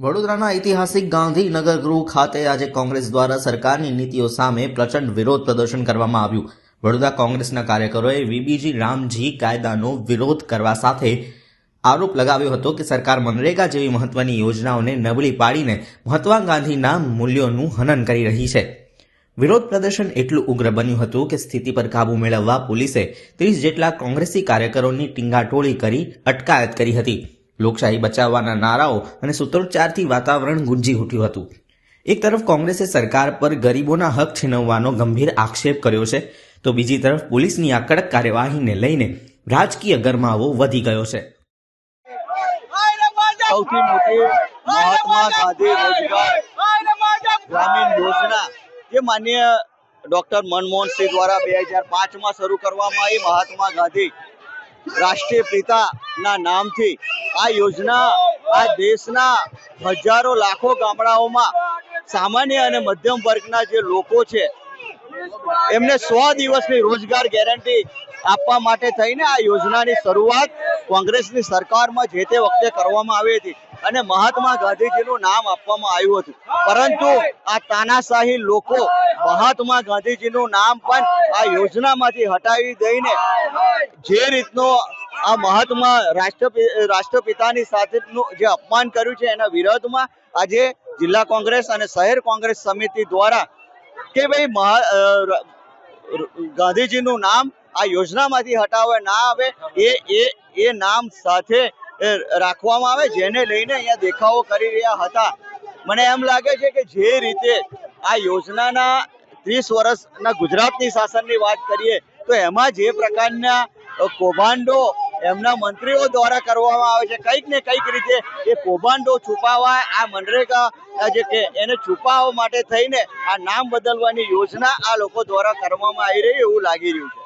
વડોદરાના ઐતિહાસિક ગાંધીનગર ગૃહ ખાતે આજે કોંગ્રેસ દ્વારા સરકારની નીતિઓ સામે પ્રચંડ વિરોધ પ્રદર્શન કરવામાં આવ્યું. વડોદરા કોંગ્રેસના કાર્યકરોએ વીબીજી રામજી કાયદાનો વિરોધ કરવા સાથે આરોપ લગાવ્યો હતો કે સરકાર મનરેગા જેવી મહત્વની યોજનાઓને નબળી પાડીને મહાત્મા ગાંધીના મૂલ્યોનું હનન કરી રહી છે. વિરોધ પ્રદર્શન એટલું ઉગ્ર બન્યું હતું કે સ્થિતિ પર કાબૂ મેળવવા પોલીસે ત્રીસ જેટલા કોંગ્રેસી કાર્યકરોની ટીંગાટોળી કરી અટકાયત કરી હતી. લોકશાહી બચાવવાના નારાઓ અને સૂત્રોચ્ચારથી વાતાવરણ ગુંજી ઉઠ્યું હતું. એક તરફ કોંગ્રેસે સરકાર પર ગરીબોના હક છીનવવાનો ગંભીર આક્ષેપ કર્યો છે, તો બીજી તરફ પોલીસની આ કડક કાર્યવાહીને લઈને રાજકીય ગરમાવો વધી ગયો છે. સૌથી મોટી મહાત્મા ગાંધી રોજગાર ગ્રામીણ યોજના, જે માન્ય ડોક્ટર મનમોહન સિંહ દ્વારા બે હજાર પાંચમાં શરૂ કરવામાં આવી. મહાત્મા ગાંધી રાષ્ટ્રીય પિતાના નામથી આ યોજના આ દેશના હજારો લાખો ગામડાઓમાં સામાન્ય અને મધ્યમ વર્ગના જે લોકો છે, એમને સો દિવસની રોજગાર ગેરંટી આપવા માટે થઈને આ યોજનાની શરૂઆત કોંગ્રેસની સરકારમાં જે તે વખતે કરવામાં આવી હતી. અને મહાત્મા ગાંધીજીનું નામ આપવામાં આવ્યું હતું. પરંતુ આ તાનાશાહી લોકો મહાત્મા ગાંધીજીનું નામ પણ આ યોજનામાંથી હટાવી દઈને જે રીતનો આ મહાત્મા રાષ્ટ્રપિતા, રાષ્ટ્રપિતાની સાથેનું જે અપમાન કર્યું છે એના વિરોધમાં આજે જિલ્લા કોંગ્રેસ અને શહેર કોંગ્રેસ સમિતિ દ્વારા કે ભાઈ ગાંધીજીનું નામ આ યોજનામાંથી હટાવે ના આવે એ એ નામ સાથે રાખવામાં આવે, જેને લઈને અહીંયા દેખાવો કરી રહ્યા હતા. મને એમ લાગે છે કે જે રીતે આ યોજનાના ત્રીસ વર્ષના ગુજરાતની શાસનની વાત કરીએ, તો એમાં જે પ્રકારના કૌભાંડો એમના મંત્રીઓ દ્વારા કરવામાં આવે છે, કંઈક ને કંઈક રીતે એ કૌભાંડો છુપાવવા, આ મનરેગા જે કે એને છુપાવવા માટે થઈને આ નામ બદલવાની યોજના આ લોકો દ્વારા કરવામાં આવી રહી એવું લાગી રહ્યું છે.